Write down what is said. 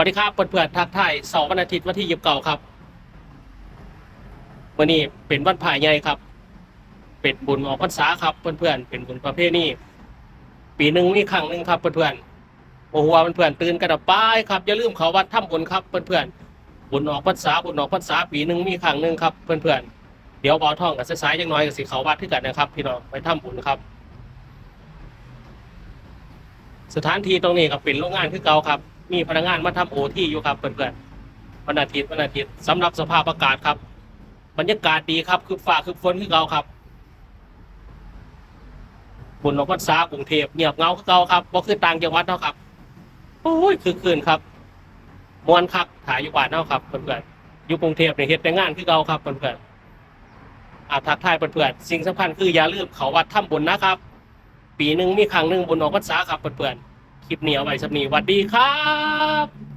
วัสดีครับเพื่อนๆทักทายเสาร์วันอาทิตย์วันที่ยีิบเก้าครับวันนี้เป็นวันผ่ายใหญ่ครับ เป็นบุญออกพรรษาครับเพื่อนๆเป็นบุญประเภทนี้ปีหนึ่งมีครั้งหนึ่งครับเพื่อนๆโอ้โหว่าเพื่อนๆตื่นกันเอาไป้ายครับอย่าลืมเขาวัดถ้ำบุญครับเพื่อนๆบุญออกพรรษาบุญออกพรรษาปีหนึ่งมีครั้งหนึ่งครับเพื่อนๆเดี๋ยวบอท่องกับสายๆยังน้อยกับสิเขาวัดที่กันนะครับพี่น้องไปถ้ำบุญครับสถานที่ตรงนี้ก็เป็นโรงงานคือเก่าครับ มีพนักงานมาทำโอที่อยู่ครับเพื่อนๆวันอาทิตย์วันอาทิตย์สำหรับสภาพอากาศครับ บรรยากาศดีครับคือฟ้าคือฝนคือเก่าครับบุญหลวงพ่อสากรุงเทพเงียบเงาคือเก่าครับบ่คือต่างจังหวัดเนาะครับโอ้ยคือคืนครับมวนคักถ่ายอยู่บ้านเนาะครับเพื่อนๆอยู่กรุงเทพเนี่ยเฮ็ดแต่งานคือเก่าครับเพื่อนๆอาทักทายเพื่อนๆสิ่งสำคัญคืออย่าลืมเขาวัดถ้ำบุญนะครับ ปีหนึ่งมีครั้งหนึ่งบุญออกพรรษาครับเพื่อนๆ คลิปนี้เอาไว้สำนีหวัสดีครับ